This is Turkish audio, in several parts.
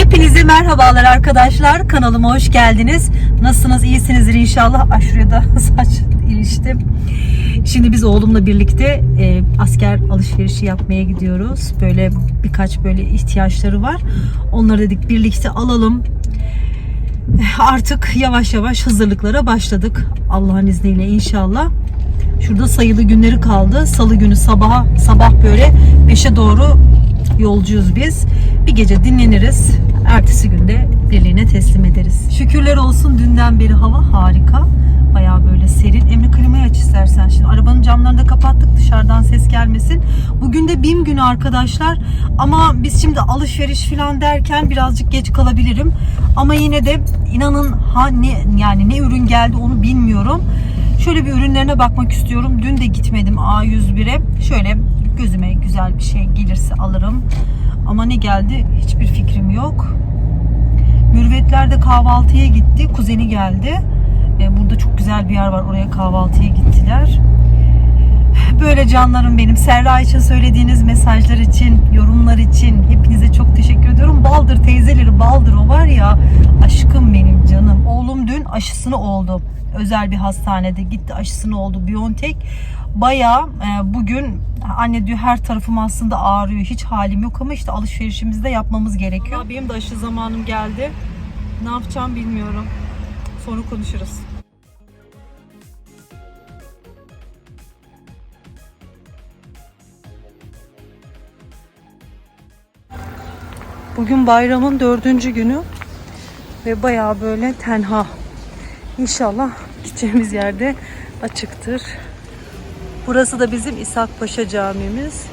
Hepinize merhabalar arkadaşlar. Kanalıma hoş geldiniz. Nasılsınız? İyisinizdir inşallah. Ay şuraya da saç iliştim. Şimdi biz oğlumla birlikte e, asker alışverişi yapmaya gidiyoruz. Böyle birkaç böyle ihtiyaçları var. Onları dedik birlikte alalım. Artık yavaş yavaş hazırlıklara başladık. Allah'ın izniyle inşallah. Şurada sayılı günleri kaldı. Salı günü sabaha sabah böyle 5'e doğru yolcuyuz biz. Bir gece dinleniriz. Ertesi günde birliğine teslim ederiz. Şükürler olsun dünden beri hava harika. Bayağı böyle serin. Emre klimayı aç istersen. Şimdi arabanın camlarını da kapattık dışarıdan ses gelmesin. Bugün de BİM günü arkadaşlar. Ama biz şimdi alışveriş falan derken birazcık geç kalabilirim. Ama yine de inanın ha ne yani ne ürün geldi onu bilmiyorum. Şöyle bir ürünlerine bakmak istiyorum. Dün de gitmedim A101'e. Şöyle gözüme güzel bir şey gelirse alırım. Ama ne geldi hiçbir fikrim yok. Mürvetler de kahvaltıya gitti. Kuzeni geldi. E, Burada çok güzel bir yer var. Oraya kahvaltıya gittiler. Böyle canlarım benim. Serra için söylediğiniz mesajlar için, yorumlar için hepinize çok teşekkür ediyorum. Baldır teyzeleri, baldır o var ya. Aşkım benim canım. Oğlum dün aşısını oldu. Özel bir hastanede gitti aşısını oldu. Biontech. Bayağı e, bugün anne diyor her tarafım aslında ağrıyor. Hiç halim yok ama işte alışverişimizi de yapmamız gerekiyor. Benim de aşı zamanım geldi. Ne yapacağım bilmiyorum. Sonra konuşuruz. Bugün bayramın dördüncü günü ve bayağı böyle tenha. İnşallah gideceğimiz yerde açıktır. Burası da bizim İshak Paşa Camimiz.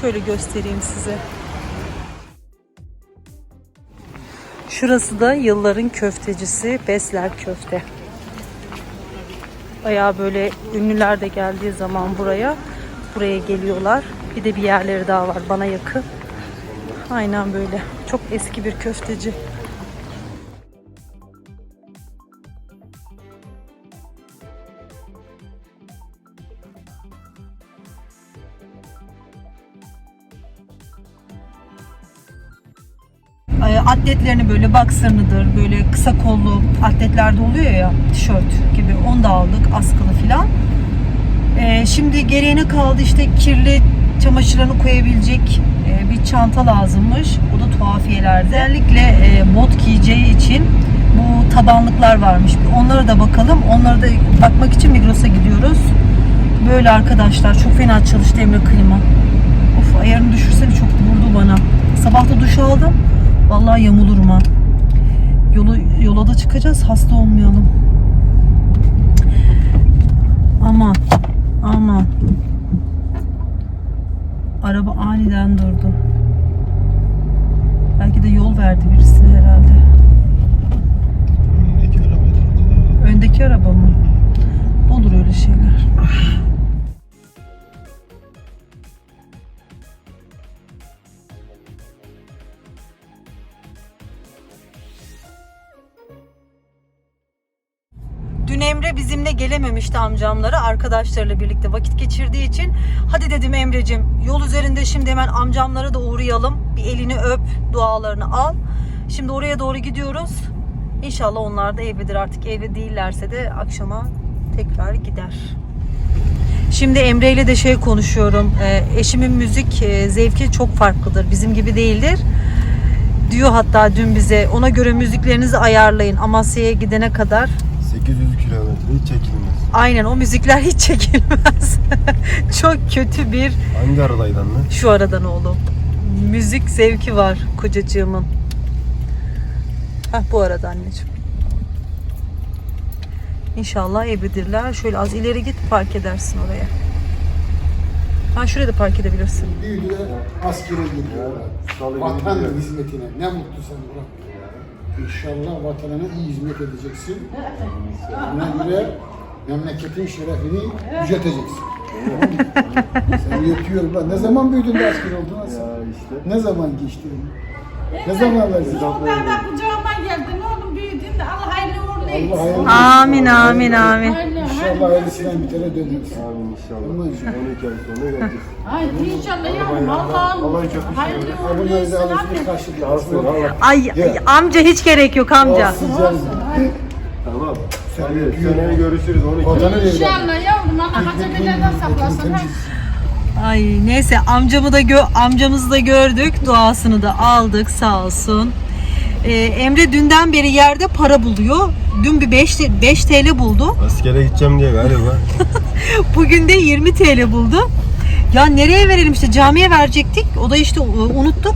Şöyle göstereyim size. Şurası da yılların köftecisi Besler Köfte. Bayağı böyle ünlüler de geldiği zaman buraya buraya geliyorlar. Bir de bir yerleri daha var bana yakın. Aynen böyle. Çok eski bir köfteci. Atletlerini böyle boxer'ınıdır, böyle kısa kollu atletlerde oluyor ya tişört gibi onu da aldık askılı filan. Ee, şimdi geriye kaldı işte kirli çamaşırlarını koyabilecek e, bir çanta lazımmış. O da tuhafiyelerde. Özellikle e, bot giyeceği için bu tabanlıklar varmış. Onlara da bakalım. Onlara da bakmak için Migros'a gidiyoruz. Böyle arkadaşlar çok fena çalıştı Emre klima. Of ayarını düşürsene çok vurdu bana. Sabah da duş aldım. Vallahi yamulurum ha. Yolu, yola da çıkacağız hasta olmayalım. Aman aman. Araba aniden durdu. Belki de yol verdi birisine herhalde. Öndeki araba durdu. Öndeki araba mı? Olur öyle şeyler. bizimle gelememişti amcamlara. Arkadaşlarıyla birlikte vakit geçirdiği için. Hadi dedim Emre'cim yol üzerinde şimdi hemen amcamlara da uğrayalım. Bir elini öp, dualarını al. Şimdi oraya doğru gidiyoruz. İnşallah onlar da evdedir artık. Evde değillerse de akşama tekrar gider. Şimdi Emre ile de şey konuşuyorum. Ee, eşimin müzik e, zevki çok farklıdır. Bizim gibi değildir. Diyor hatta dün bize ona göre müziklerinizi ayarlayın. Amasya'ya gidene kadar 800 kilometre hiç çekilmez. Aynen o müzikler hiç çekilmez. Çok kötü bir Hangi aradaydı anne? şu aradan oğlum. Müzik zevki var kocacığımın. Heh, bu arada anneciğim. İnşallah evlidirler. Şöyle az ileri git park edersin oraya. Ha şuraya da park edebilirsin. Askere. Salı günü Vatan gidiyor. hizmetine. Ne mutlu sen Burak. İnşallah vatanına iyi hizmet edeceksin. Buna göre memleketin şerefini yücelteceksin. sen yetiyor lan. Ne zaman büyüdün de asker oldun Hasan? Ya işte. Ne zaman geçtin? Ne zaman verdin? Onlar da kucağıma geldi. Ne oğlum büyüdün de Allah hayırlı uğurlu Allah eylesin. hayırlı Amin amin amin. Hayırlı, İnşallah öylesinden bir kere döneriz. Amin inşallah. İnşallah. 12 ay sonra geleceğiz. Ay inşallah yavrum Allah'ım. Hayırlı uğurlu olsun abi. Allah. Ay amca hiç gerek yok amca. Olsun canım. Tamam. Hadi seneye görüşürüz. 12 ay. İnşallah yavrum Allah kaçırmadan saklasın. Ay neyse amcamı da gö- amcamızı da gördük. Duasını da aldık sağ olsun. Ee, Emre dünden beri yerde para buluyor. Dün bir 5 5 TL buldu. Askere gideceğim diye galiba. Bugün de 20 TL buldu. Ya nereye verelim işte camiye verecektik. O da işte e, unuttuk.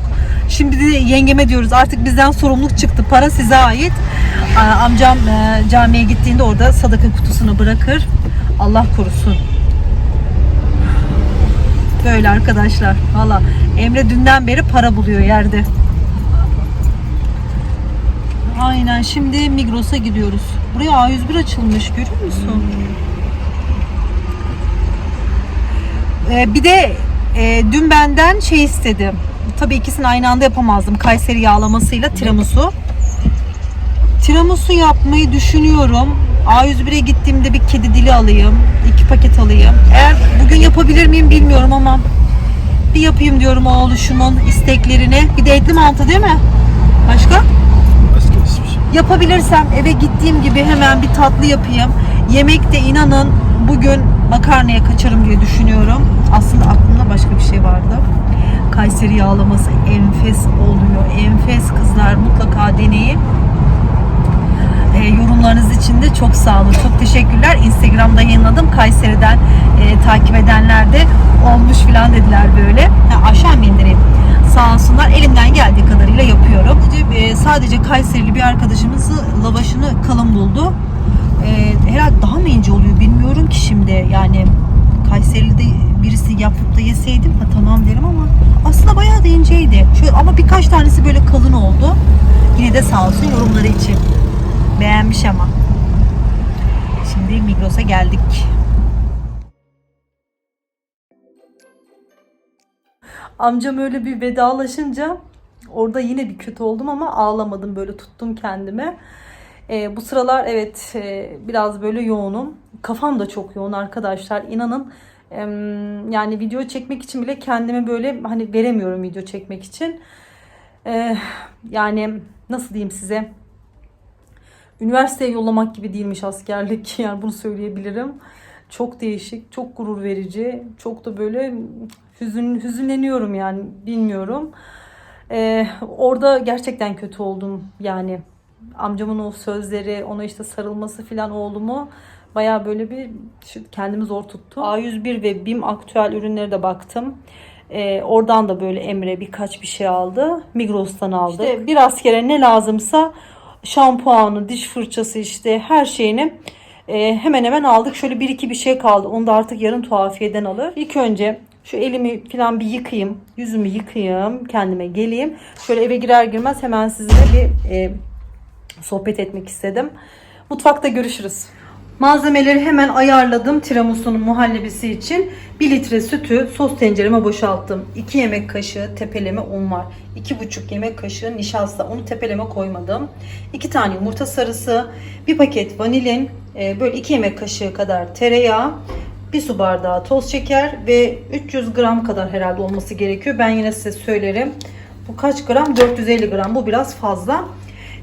Şimdi de yengeme diyoruz artık bizden sorumluluk çıktı. Para size ait. Amcam e, camiye gittiğinde orada sadaka kutusunu bırakır. Allah korusun. Böyle arkadaşlar. Valla Emre dünden beri para buluyor yerde. Aynen şimdi Migros'a gidiyoruz. Buraya A101 açılmış görüyor musun? Ee, bir de e, dün benden şey istedi. Tabii ikisini aynı anda yapamazdım. Kayseri yağlamasıyla tiramisu. Tiramisu yapmayı düşünüyorum. A101'e gittiğimde bir kedi dili alayım. iki paket alayım. Eğer bugün yapabilir miyim bilmiyorum ama bir yapayım diyorum o oluşumun isteklerini. Bir de etli mantı değil mi? Başka? Yapabilirsem eve gittiğim gibi hemen bir tatlı yapayım. Yemekte inanın bugün makarnaya kaçarım diye düşünüyorum. Aslında aklımda başka bir şey vardı. Kayseri yağlaması enfes oluyor. Enfes kızlar mutlaka deneyin. E, yorumlarınız için de çok sağ olun. Çok teşekkürler. Instagram'da yayınladım. Kayseri'den e, takip edenler de olmuş filan dediler böyle. Ha, aşağı mı indireyim? Sağ olsunlar. Elimden geldiği kadarıyla yapıyorum. Sadece, e, Kayserili bir arkadaşımız lavaşını kalın buldu. E, herhalde daha mı ince oluyor bilmiyorum ki şimdi. Yani Kayseri'de birisi yapıp da yeseydim ha tamam derim ama aslında bayağı da inceydi. Şöyle, ama birkaç tanesi böyle kalın oldu. Yine de sağ olsun yorumları için. Beğenmiş ama. Şimdi Migros'a geldik. Amcam öyle bir vedalaşınca orada yine bir kötü oldum ama ağlamadım böyle tuttum kendime. Ee, bu sıralar evet e, biraz böyle yoğunum. Kafam da çok yoğun arkadaşlar. İnanın em, yani video çekmek için bile kendimi böyle hani veremiyorum video çekmek için. Ee, yani nasıl diyeyim size? üniversiteye yollamak gibi değilmiş askerlik yani bunu söyleyebilirim. Çok değişik, çok gurur verici, çok da böyle hüzün hüzünleniyorum yani bilmiyorum. Ee, orada gerçekten kötü oldum yani amcamın o sözleri, ona işte sarılması filan oğlumu baya böyle bir kendimi zor tuttum. A101 ve BİM aktüel ürünlere de baktım. Ee, oradan da böyle Emre birkaç bir şey aldı. Migros'tan aldı. İşte bir askere ne lazımsa şampuanı, diş fırçası işte her şeyini e, hemen hemen aldık. Şöyle bir iki bir şey kaldı. Onu da artık yarın tuhafiyeden alır. İlk önce şu elimi falan bir yıkayayım. Yüzümü yıkayayım. Kendime geleyim. Şöyle eve girer girmez hemen sizinle bir e, sohbet etmek istedim. Mutfakta görüşürüz. Malzemeleri hemen ayarladım tiramisu'nun muhallebisi için. 1 litre sütü sos tencereme boşalttım. 2 yemek kaşığı tepeleme un var. 2,5 yemek kaşığı nişasta. Onu tepeleme koymadım. 2 tane yumurta sarısı, 1 paket vanilin, e, böyle 2 yemek kaşığı kadar tereyağı, 1 su bardağı toz şeker ve 300 gram kadar herhalde olması gerekiyor. Ben yine size söylerim. Bu kaç gram? 450 gram. Bu biraz fazla.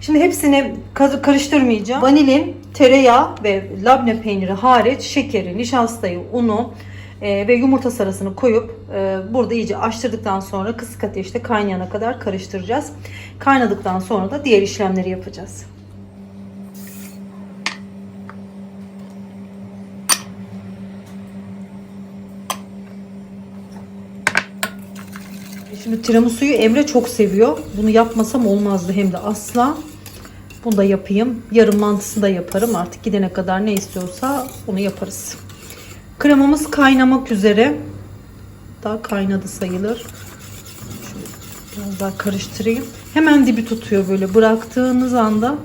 Şimdi hepsini kar- karıştırmayacağım. Vanilin, tereyağı ve labne peyniri hariç şekeri, nişastayı, unu e, ve yumurta sarısını koyup e, burada iyice açtırdıktan sonra kısık ateşte kaynayana kadar karıştıracağız. Kaynadıktan sonra da diğer işlemleri yapacağız. Şimdi tiramisu'yu Emre çok seviyor. Bunu yapmasam olmazdı hem de asla. Bunu da yapayım. Yarın mantısını da yaparım. Artık gidene kadar ne istiyorsa onu yaparız. Kremamız kaynamak üzere. Daha kaynadı sayılır. Biraz daha karıştırayım. Hemen dibi tutuyor böyle. Bıraktığınız anda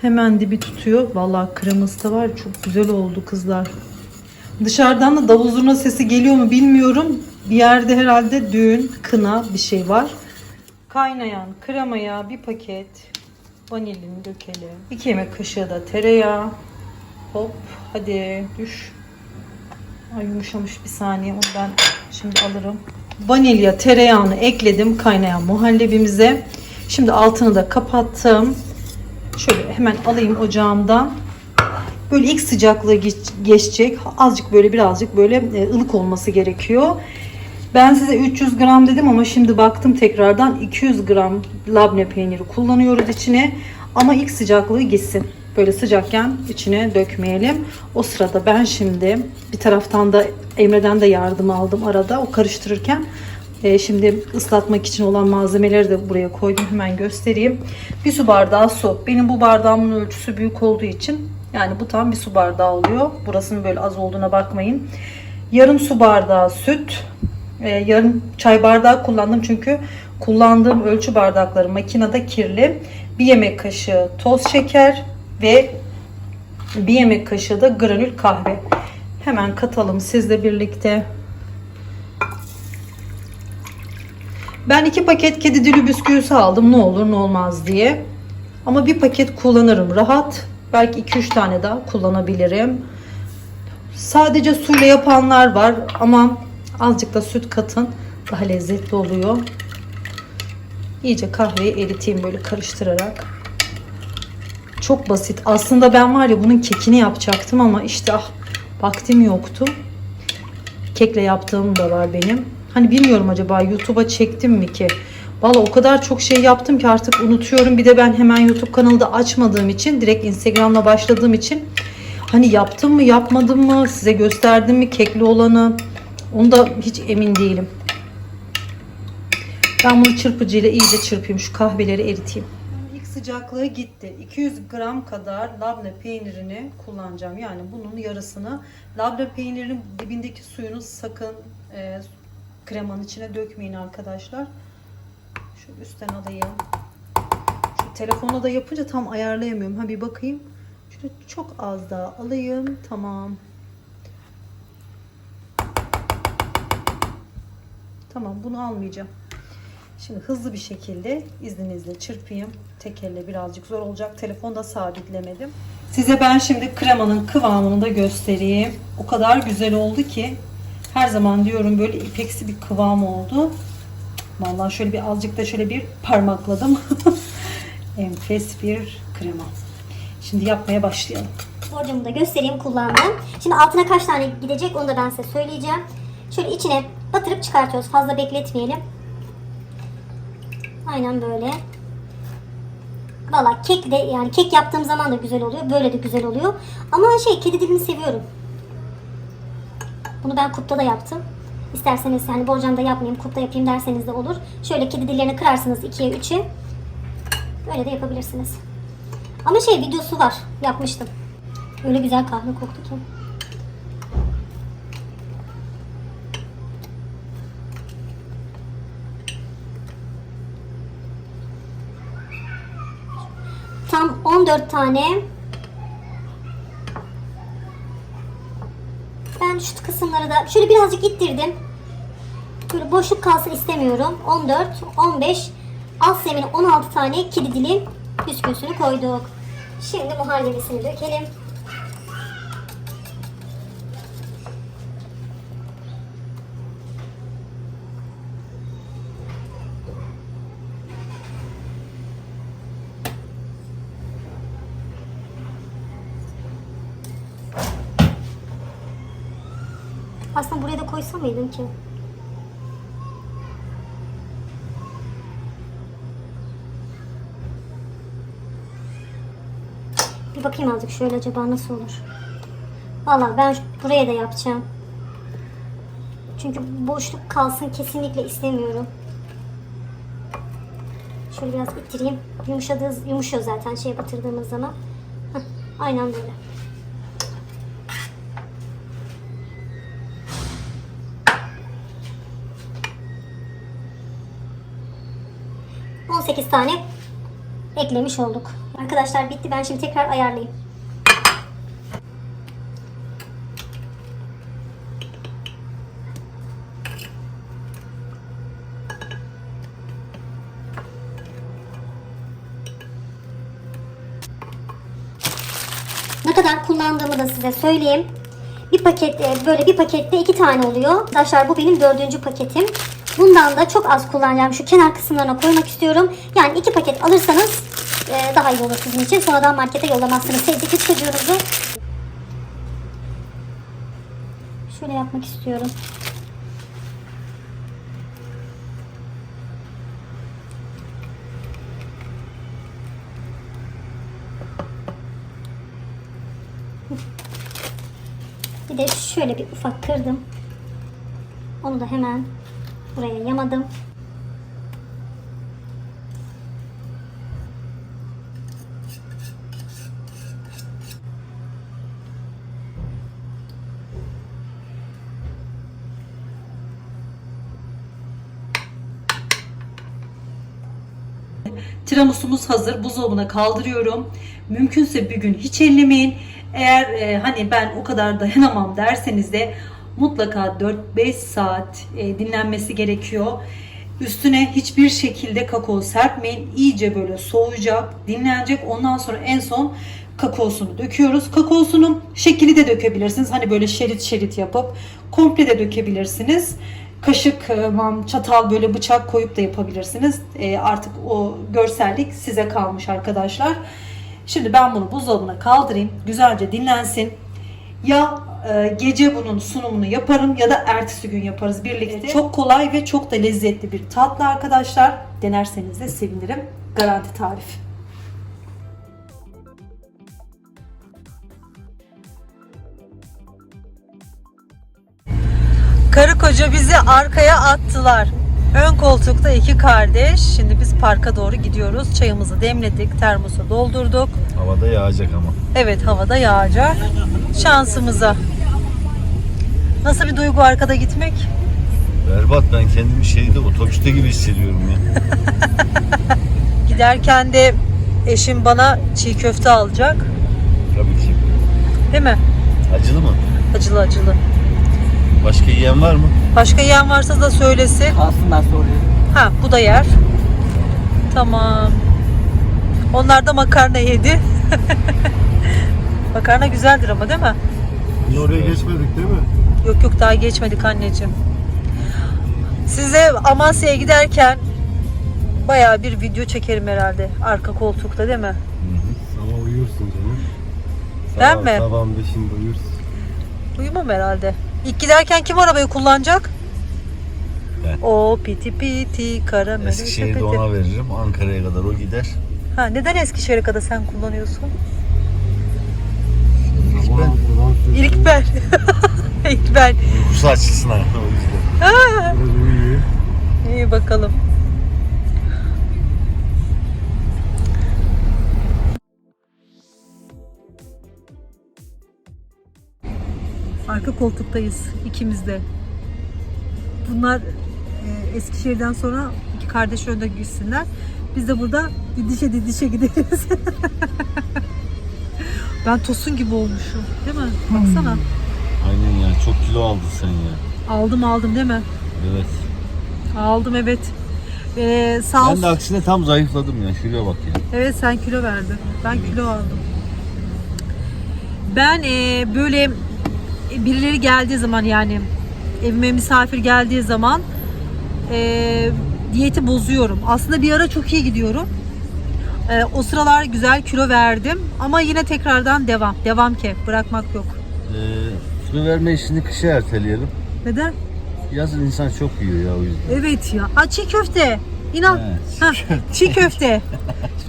hemen dibi tutuyor. Vallahi kreması da var. Çok güzel oldu kızlar. Dışarıdan da davul zurna sesi geliyor mu bilmiyorum. Bir yerde herhalde düğün, kına bir şey var. Kaynayan kremaya bir paket vanilin dökelim. 2 yemek kaşığı da tereyağı. Hop hadi düş. Ay yumuşamış bir saniye onu ben şimdi alırım. Vanilya tereyağını ekledim kaynayan muhallebimize. Şimdi altını da kapattım. Şöyle hemen alayım ocağımdan. Böyle ilk sıcaklığı geç- geçecek. Azıcık böyle birazcık böyle e, ılık olması gerekiyor. Ben size 300 gram dedim ama şimdi baktım tekrardan 200 gram labne peyniri kullanıyoruz içine. Ama ilk sıcaklığı gitsin. Böyle sıcakken içine dökmeyelim. O sırada ben şimdi bir taraftan da Emre'den de yardım aldım arada o karıştırırken. E, şimdi ıslatmak için olan malzemeleri de buraya koydum. Hemen göstereyim. Bir su bardağı su. Benim bu bardağımın ölçüsü büyük olduğu için yani bu tam bir su bardağı oluyor. Burasının böyle az olduğuna bakmayın. Yarım su bardağı süt. E, yarım çay bardağı kullandım çünkü kullandığım ölçü bardakları makinede kirli. Bir yemek kaşığı toz şeker ve bir yemek kaşığı da granül kahve. Hemen katalım sizle birlikte. Ben iki paket kedi dili bisküvisi aldım ne olur ne olmaz diye. Ama bir paket kullanırım rahat. Belki 2-3 tane daha kullanabilirim. Sadece suyla yapanlar var ama azıcık da süt katın. Daha lezzetli oluyor. İyice kahveyi eriteyim böyle karıştırarak. Çok basit. Aslında ben var ya bunun kekini yapacaktım ama işte ah vaktim yoktu. Kekle yaptığım da var benim. Hani bilmiyorum acaba YouTube'a çektim mi ki? Valla o kadar çok şey yaptım ki artık unutuyorum. Bir de ben hemen YouTube kanalı da açmadığım için direkt Instagram'la başladığım için hani yaptım mı yapmadım mı size gösterdim mi kekli olanı onu da hiç emin değilim. Ben bunu çırpıcıyla iyice çırpayım. Şu kahveleri eriteyim. İlk sıcaklığı gitti. 200 gram kadar labne peynirini kullanacağım. Yani bunun yarısını. Labne peynirinin dibindeki suyunu sakın e, kremanın içine dökmeyin arkadaşlar. Şu üstten alayım. Şu telefona da yapınca tam ayarlayamıyorum. Ha bir bakayım. Şöyle çok az daha alayım. Tamam. Tamam bunu almayacağım. Şimdi hızlı bir şekilde izninizle çırpayım. Tek elle birazcık zor olacak. Telefonda sabitlemedim. Size ben şimdi kremanın kıvamını da göstereyim. O kadar güzel oldu ki her zaman diyorum böyle ipeksi bir kıvam oldu. Vallahi şöyle bir azıcık da şöyle bir parmakladım. Enfes bir krema. Şimdi yapmaya başlayalım. Borcumu da göstereyim kullandım. Şimdi altına kaç tane gidecek onu da ben size söyleyeceğim. Şöyle içine batırıp çıkartıyoruz. Fazla bekletmeyelim. Aynen böyle. Valla kek de yani kek yaptığım zaman da güzel oluyor. Böyle de güzel oluyor. Ama şey kedi dilini seviyorum. Bunu ben kupta da yaptım. İsterseniz yani borcamda yapmayayım kupta yapayım derseniz de olur. Şöyle kedi dillerini kırarsınız ikiye üçe. Böyle de yapabilirsiniz. Ama şey videosu var. Yapmıştım. Öyle güzel kahve koktu ki. Tam 14 tane. Ben şu kısımları da şöyle birazcık ittirdim. Böyle boşluk kalsın istemiyorum. 14, 15, alt zemine 16 tane kedi dili bisküvisini koyduk. Şimdi muhallebisini dökelim. Aslında buraya da koysam mıydım ki? Bir bakayım azıcık şöyle acaba nasıl olur. Valla ben buraya da yapacağım. Çünkü boşluk kalsın kesinlikle istemiyorum. Şöyle biraz ittireyim. Yumuşadığı, yumuşuyor zaten şeye batırdığımız zaman. Heh, aynen böyle. ...18 tane eklemiş olduk. Arkadaşlar bitti. Ben şimdi tekrar ayarlayayım. Ne kadar kullandığımı da size söyleyeyim. Bir paket e, böyle bir pakette iki tane oluyor. Arkadaşlar bu benim dördüncü paketim. Bundan da çok az kullanacağım. Şu kenar kısımlarına koymak istiyorum. Yani iki paket alırsanız e, daha iyi olur sizin için. Sonradan markete yollamazsınız. Sevdiki çocuğunuzu. Şöyle yapmak istiyorum. Bir de şöyle bir ufak kırdım. Onu da hemen buraya yamadım. Tiramisumuz hazır. Buzdolabına kaldırıyorum. Mümkünse bir gün hiç ellemeyin. Eğer e, hani ben o kadar dayanamam derseniz de mutlaka 4-5 saat e, dinlenmesi gerekiyor. Üstüne hiçbir şekilde kakao serpmeyin. İyice böyle soğuyacak, dinlenecek. Ondan sonra en son kakaosunu döküyoruz. Kakaosunu şekli de dökebilirsiniz. Hani böyle şerit şerit yapıp komple de dökebilirsiniz. Kaşık, e, çatal böyle bıçak koyup da yapabilirsiniz. E, Artık o görsellik size kalmış arkadaşlar. Şimdi ben bunu buzdolabına kaldırayım. Güzelce dinlensin. Ya gece bunun sunumunu yaparım ya da ertesi gün yaparız birlikte. Çok kolay ve çok da lezzetli bir tatlı arkadaşlar. Denerseniz de sevinirim. Garanti tarif. Karı koca bizi arkaya attılar. Ön koltukta iki kardeş. Şimdi biz parka doğru gidiyoruz. Çayımızı demledik, termosa doldurduk. Havada yağacak ama. Evet havada yağacak. Şansımıza. Nasıl bir duygu arkada gitmek? Berbat ben kendimi şeyde otobüste gibi hissediyorum ya. Giderken de eşim bana çiğ köfte alacak. Tabii ki. Değil mi? Acılı mı? Acılı acılı. Başka yiyen var mı? Başka yiyen varsa da söylesin. Kalsın ben soruyorum. Ha bu da yer. Tamam. Onlar da makarna yedi. makarna güzeldir ama değil mi? Biz oraya geçmedik değil mi? Yok yok daha geçmedik anneciğim. Size Amasya'ya giderken bayağı bir video çekerim herhalde. Arka koltukta değil mi? Sabah uyursun canım. Ben mi? Sabahın beşinde uyursun. Uyumam herhalde. İlk giderken kim arabayı kullanacak? Ben. O piti piti karamel Eskişehir'de ona veririm. Ankara'ya kadar o gider. Ha neden Eskişehir'e kadar sen kullanıyorsun? İlk ben. İlk ben. uykusu açılsın ha o yüzden. İyi bakalım. Arka koltuktayız ikimiz de. Bunlar e, Eskişehir'den sonra iki kardeş önde gitsinler. Biz de burada didişe didişe gideriz. ben tosun gibi olmuşum değil mi? Baksana. Aynen ya çok kilo aldın sen ya. Aldım aldım değil mi? Evet. Aldım evet. Ee, sağ Ben olsun. de aksine tam zayıfladım ya. Şuraya bak ya. Evet sen kilo verdin. Ben kilo aldım. Ben e, böyle birileri geldiği zaman yani evime misafir geldiği zaman e, diyeti bozuyorum. Aslında bir ara çok iyi gidiyorum. E, o sıralar güzel kilo verdim ama yine tekrardan devam. Devam ki bırakmak yok. Ee, kilo verme işini kışa erteleyelim. Neden? Yazın insan çok yiyor ya o yüzden. Evet ya. Aa, çiğ köfte. İnan. He, Ha, çiğ köfte.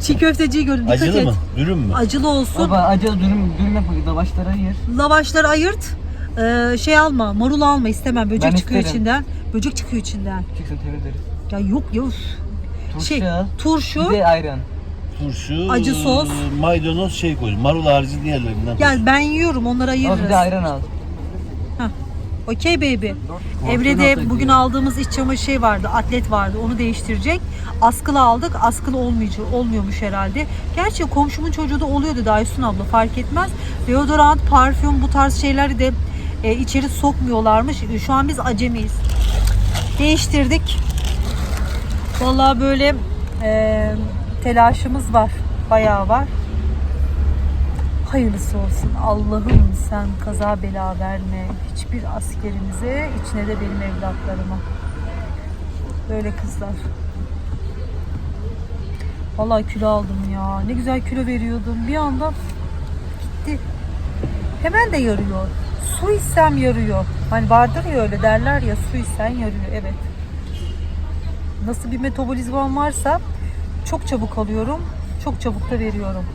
çiğ köfteciyi gördüm. Dikkat Acılı et. mı? Dürüm mü? Acılı olsun. Baba acılı dürüm, dürüm yapın. Lavaşları ayır. Lavaşları ayırt. Ee, şey alma, marul alma istemem. Böcek Ben çıkıyor isterim. içinden. Böcek çıkıyor içinden. Çıksın temizleriz. Ya yok ya. üf. Turşu. Şey, turşu. Bir de ayran. Turşu, Acı sos. maydanoz şey koy. Marul harici diğerlerinden. Gel ben yiyorum onları Ama bir de ayran al. Okey baby. Evre'de bugün aldığımız iç çamaşır şey vardı, atlet vardı. Onu değiştirecek. Askılı aldık. Askılı olmayacak, olmuyormuş herhalde. Gerçi komşumun çocuğu da oluyordu Daysun abla fark etmez. Deodorant, parfüm bu tarz şeyleri de e, içeri sokmuyorlarmış. Şu an biz acemiyiz. Değiştirdik. Vallahi böyle e, telaşımız var. Bayağı var. Hayırlısı olsun. Allah'ım sen kaza bela verme. Hiçbir askerimize, içine de benim evlatlarıma. Böyle kızlar. Vallahi kilo aldım ya. Ne güzel kilo veriyordum. Bir anda gitti. Hemen de yarıyor. Su içsem yarıyor. Hani vardır ya öyle derler ya su içsen yarıyor. Evet. Nasıl bir metabolizmam varsa çok çabuk alıyorum. Çok çabuk da veriyorum.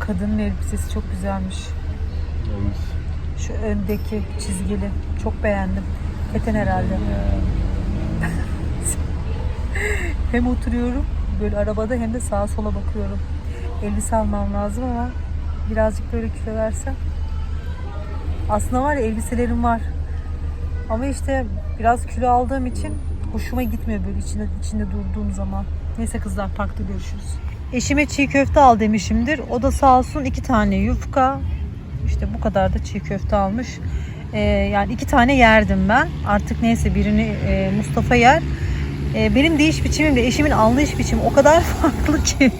Kadının elbisesi çok güzelmiş. Şu öndeki çizgili. Çok beğendim. Keten herhalde. hem oturuyorum böyle arabada hem de sağa sola bakıyorum. Elbise almam lazım ama birazcık böyle kilo versem. Aslında var ya elbiselerim var. Ama işte biraz kilo aldığım için hoşuma gitmiyor böyle içinde, içinde durduğum zaman. Neyse kızlar parkta görüşürüz. Eşime çiğ köfte al demişimdir. O da sağ olsun iki tane yufka. İşte bu kadar da çiğ köfte almış. Ee, yani iki tane yerdim ben. Artık neyse birini e, Mustafa yer. E, benim değiş biçimimle eşimin anlayış biçimi o kadar farklı ki.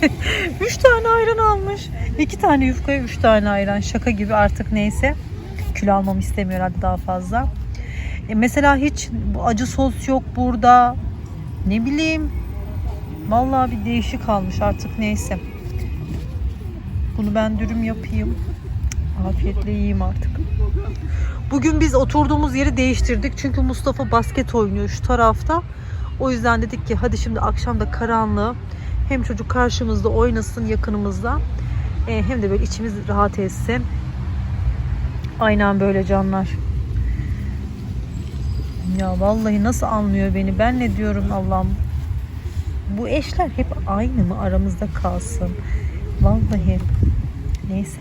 üç tane ayran almış. İki tane yufkaya üç tane ayran. Şaka gibi artık neyse. Kilo almamı istemiyor daha fazla. E, mesela hiç acı sos yok burada. Ne bileyim. Vallahi bir değişik almış artık neyse. Bunu ben dürüm yapayım. Afiyetle yiyeyim artık. Bugün biz oturduğumuz yeri değiştirdik. Çünkü Mustafa basket oynuyor şu tarafta. O yüzden dedik ki hadi şimdi akşam da karanlığı hem çocuk karşımızda oynasın yakınımızda e, hem de böyle içimiz rahat etsin. Aynen böyle canlar. Ya vallahi nasıl anlıyor beni? Ben ne diyorum Allah'ım? Bu eşler hep aynı mı aramızda kalsın? Vallahi. Neyse.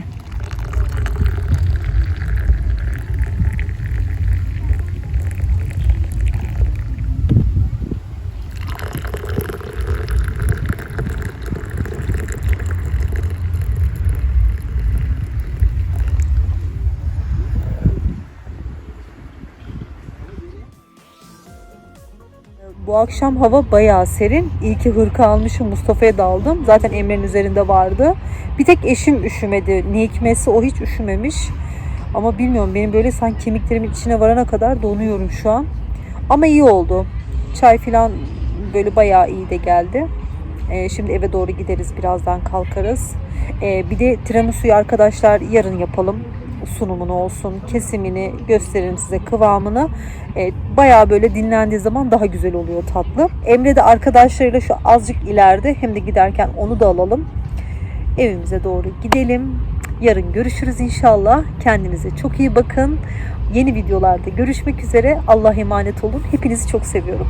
Akşam hava bayağı serin. İyi ki hırka almışım. Mustafa'ya da aldım. Zaten Emre'nin üzerinde vardı. Bir tek eşim üşümedi. Ne hikmetse o hiç üşümemiş. Ama bilmiyorum benim böyle sanki kemiklerimin içine varana kadar donuyorum şu an. Ama iyi oldu. Çay falan böyle bayağı iyi de geldi. Ee, şimdi eve doğru gideriz. Birazdan kalkarız. Ee, bir de tiramisu'yu arkadaşlar yarın yapalım. Sunumunu olsun, kesimini gösteririm size kıvamını. Ee, bayağı böyle dinlendiği zaman daha güzel oluyor tatlı. Emre de arkadaşlarıyla şu azıcık ileride hem de giderken onu da alalım. Evimize doğru gidelim. Yarın görüşürüz inşallah. Kendinize çok iyi bakın. Yeni videolarda görüşmek üzere. Allah'a emanet olun. Hepinizi çok seviyorum.